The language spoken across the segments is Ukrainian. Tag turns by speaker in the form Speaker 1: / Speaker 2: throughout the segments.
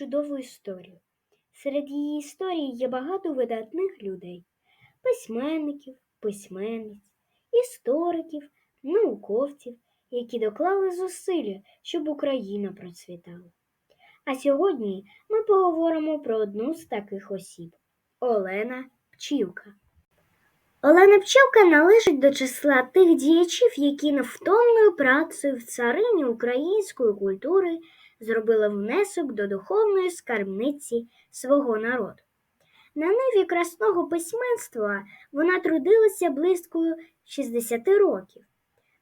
Speaker 1: чудову історію. Серед її історії є багато видатних людей, письменників, письменниць, істориків, науковців, які доклали зусилля, щоб Україна процвітала. А сьогодні ми поговоримо про одну з таких осіб Олена Пчілка. Олена Пчілка належить до числа тих діячів, які невтомною працею в царині української культури зробили внесок до духовної скарбниці свого народу. На ниві красного письменства вона трудилася близько 60 років,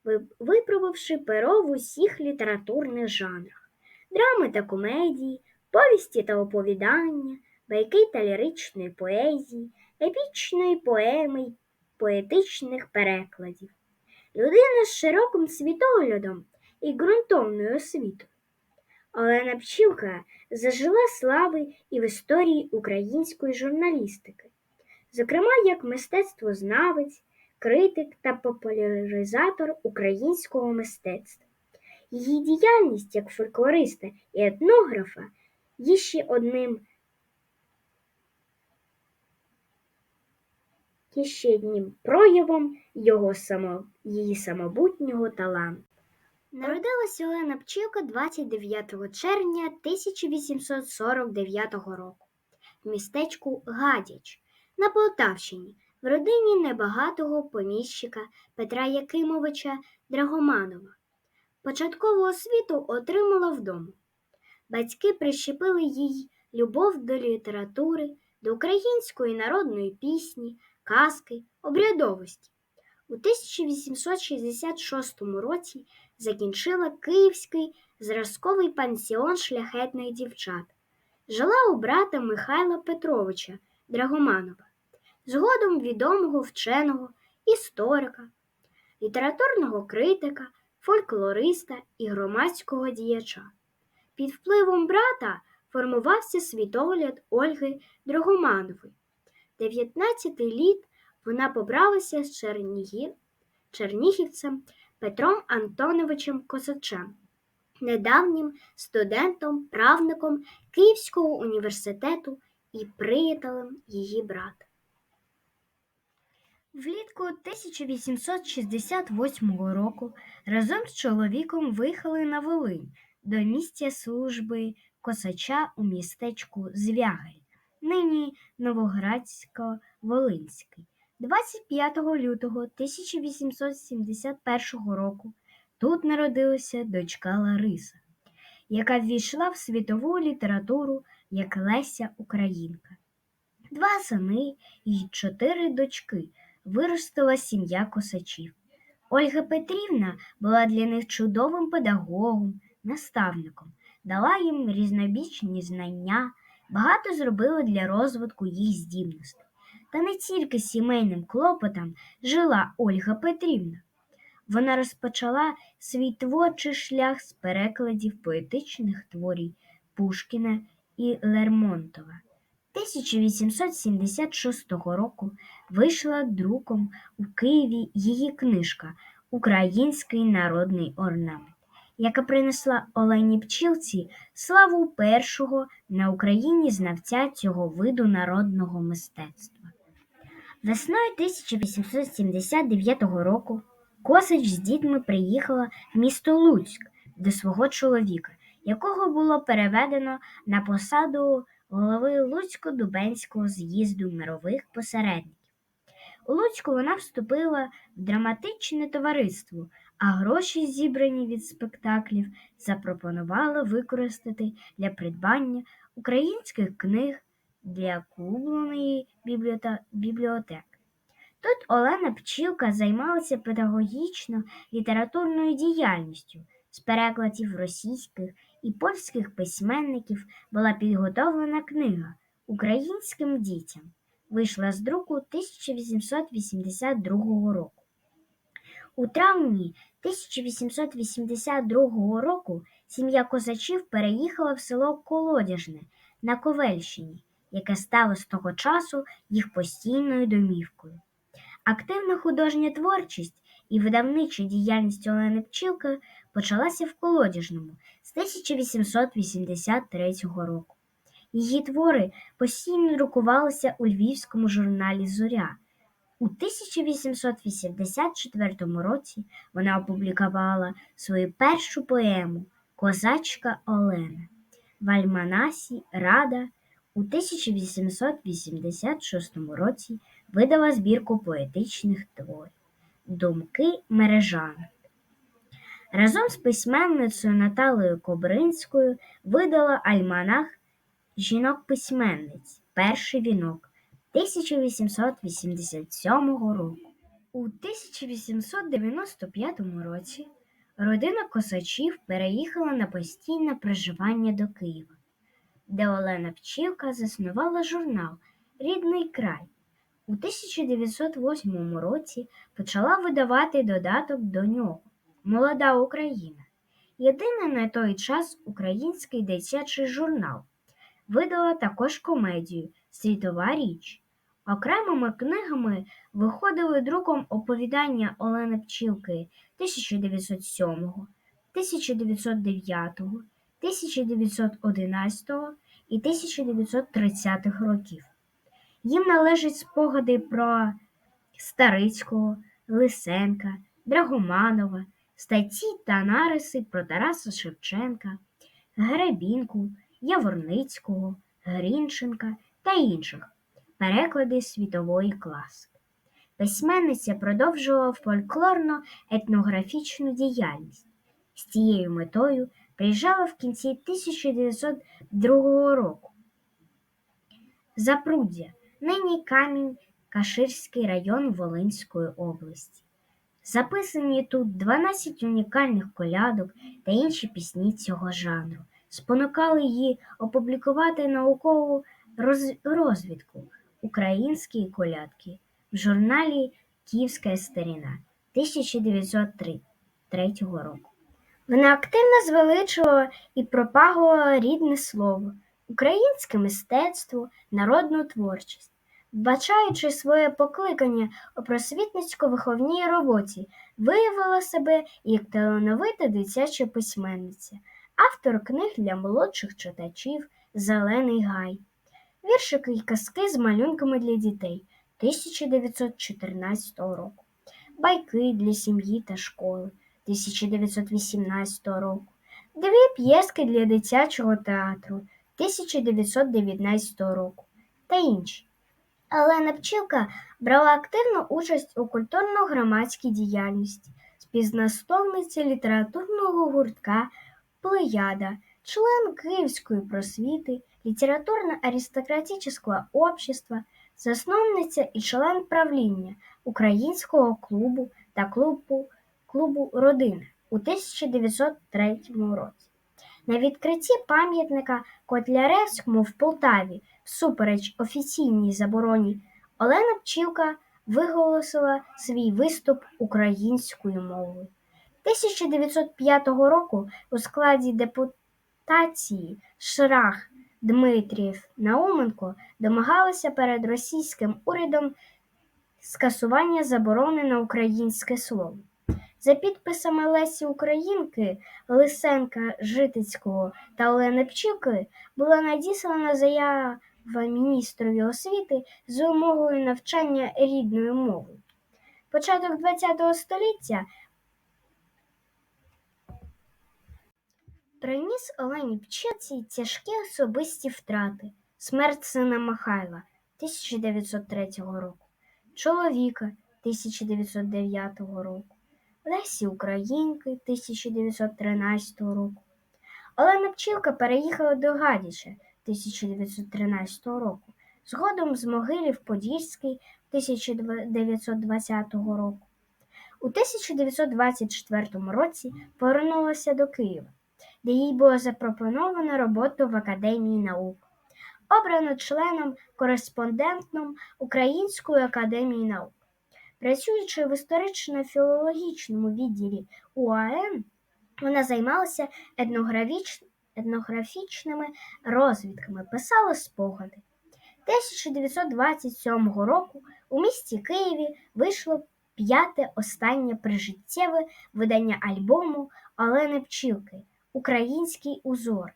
Speaker 1: ви- випробувавши перо в усіх літературних жанрах драми та комедії, повісті та оповідання, байки та ліричної поезії, епічної поеми поетичних перекладів. Людина з широким світоглядом і ґрунтовною освітою. Олена Пчілка зажила слави і в історії української журналістики, зокрема як мистецтвознавець, критик та популяризатор українського мистецтва. Її діяльність як фольклориста і етнографа є ще одним ще одним проявом його само, її самобутнього таланту. Народилася Олена Пчілка 29 червня 1849 року в містечку Гадяч на Полтавщині в родині небагатого поміщика Петра Якимовича Драгоманова. Початкову освіту отримала вдома. Батьки прищепили їй любов до літератури, до української народної пісні, казки, обрядовості. У 1866 році закінчила Київський зразковий пансіон шляхетних дівчат. Жила у брата Михайла Петровича Драгоманова, згодом відомого вченого, історика, літературного критика, фольклориста і громадського діяча. Під впливом брата формувався світогляд Ольги Драгоманової. 19 літ вона побралася з Чернігів, чернігівцем Петром Антоновичем Косачем, недавнім студентом, правником Київського університету і приятелем її брата. Влітку 1868 року разом з чоловіком виїхали на Волинь до місця служби косача у містечку Звягель, нині Новоградсько-Волинський. 25 лютого 1871 року тут народилася дочка Лариса, яка ввійшла в світову літературу як Леся Українка. Два сини і чотири дочки виростила сім'я косачів. Ольга Петрівна була для них чудовим педагогом, наставником, дала їм різнобічні знання, багато зробила для розвитку їх здібностей. Та не тільки сімейним клопотом жила Ольга Петрівна. Вона розпочала свій творчий шлях з перекладів поетичних творів Пушкіна і Лермонтова. 1876 року вийшла друком у Києві її книжка Український народний орнамент, яка принесла Олені Пчілці славу першого на Україні знавця цього виду народного мистецтва. Весною 1879 року Косач з дітьми приїхала в місто Луцьк до свого чоловіка, якого було переведено на посаду голови Луцько-Дубенського з'їзду мирових посередників. У Луцьку вона вступила в драматичне товариство, а гроші, зібрані від спектаклів, запропонувала використати для придбання українських книг для купленої бібліоте- бібліотеки. Тут Олена Пчілка займалася педагогічно літературною діяльністю. З перекладів російських і польських письменників була підготовлена книга Українським дітям. Вийшла з друку 1882 року. У травні 1882 року сім'я козачів переїхала в село Колодяжне на Ковельщині, яке стало з того часу їх постійною домівкою. Активна художня творчість і видавнича діяльність Олени Пчілки почалася в Колодяжному з 1883 року. Її твори постійно друкувалися у львівському журналі Зоря. У 1884 році вона опублікувала свою першу поему Козачка Олена в Альманасі Рада у 1886 році видала збірку поетичних творів Думки Мережани. Разом з письменницею Наталею Кобринською видала альманах жінок-письменниць Перший вінок 1887 року. У 1895 році родина косачів переїхала на постійне проживання до Києва, де Олена Пчілка заснувала журнал Рідний край. У 1908 році почала видавати додаток до нього Молода Україна. Єдиний на той час український дитячий журнал. Видала також комедію Світова річ. Окремими книгами виходили друком оповідання Олени Пчілки 1907, 1909, 1911 і 1930 років. Їм належать спогади про Старицького, Лисенка, Драгоманова, статті та нариси про Тараса Шевченка, Гребінку, Яворницького, Грінченка та інших переклади світової класики. Письменниця продовжувала фольклорно-етнографічну діяльність. З цією метою приїжджала в кінці 1902 року. Запруддя, нині камінь Каширський район Волинської області. Записані тут 12 унікальних колядок та інші пісні цього жанру, спонукали її опублікувати наукову роз- розвідку українські колядки в журналі Київська старіна 1903 року. Вона активно звеличувала і пропагувала рідне слово, українське мистецтво, народну творчість, вбачаючи своє покликання у просвітницько-виховній роботі, виявила себе як талановита дитяча письменниця, автор книг для молодших читачів Зелений гай, віршики й казки з малюнками для дітей 1914 року, байки для сім'ї та школи 1918 року, дві п'єски для дитячого театру 1919 року. Та інші. Олена Пчілка брала активну участь у культурно-громадській діяльності, співзасновниця літературного гуртка Плеяда, член Київської просвіти, літературно-аристократичного общества, засновниця і член правління Українського клубу та клубу, клубу Родина у 1903 році. На відкритті пам'ятника Котляревському в Полтаві, всупереч офіційній забороні, Олена Пчілка виголосила свій виступ українською мовою. 1905 року у складі депутації Шрах, Дмитрієв, Науменко домагалися перед російським урядом скасування заборони на українське слово. За підписами Лесі Українки, Лисенка Житицького та Олени Пчілки була надіслана заява міністрові освіти з вимогою навчання рідною мовою. Початок ХХ століття приніс Олені Пчілці тяжкі особисті втрати, смерть сина Михайла 1903 року, чоловіка 1909 року. Лесі Українки 1913 року. Олена Пчілка переїхала до Гадіча 1913 року, згодом з Могилів Подільський 1920 року. У 1924 році повернулася до Києва, де їй було запропоновано роботу в Академії наук. Обрано членом кореспондентом Української академії наук. Працюючи в історично-філологічному відділі УАН, вона займалася етнографіч... етнографічними розвідками, писала спогади. 1927 року у місті Києві вийшло п'яте останнє прижиттєве видання альбому Олени Пчілки Український узор.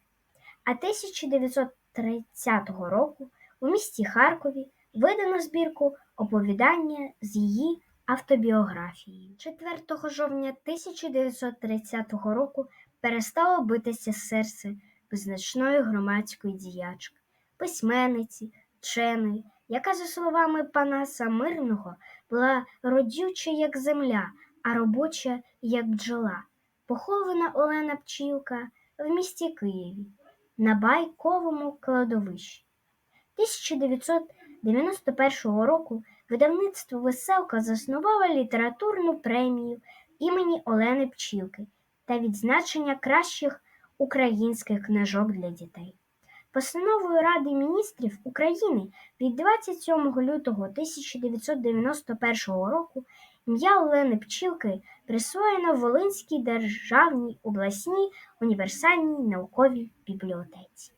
Speaker 1: А 1930 року у місті Харкові видано збірку оповідання з її автобіографією. 4 жовтня 1930 року перестало битися серце визначної громадської діячки, письменниці, вченої, яка, за словами Панаса Мирного, була родюча, як земля, а робоча, як бджола. Похована Олена Пчілка в місті Києві на байковому кладовищі. 1991 року видавництво Веселка заснувало літературну премію імені Олени Пчілки та відзначення кращих українських книжок для дітей. Постановою Ради міністрів України від 27 лютого 1991 року ім'я Олени Пчілки присвоєно Волинській державній обласній універсальній науковій бібліотеці.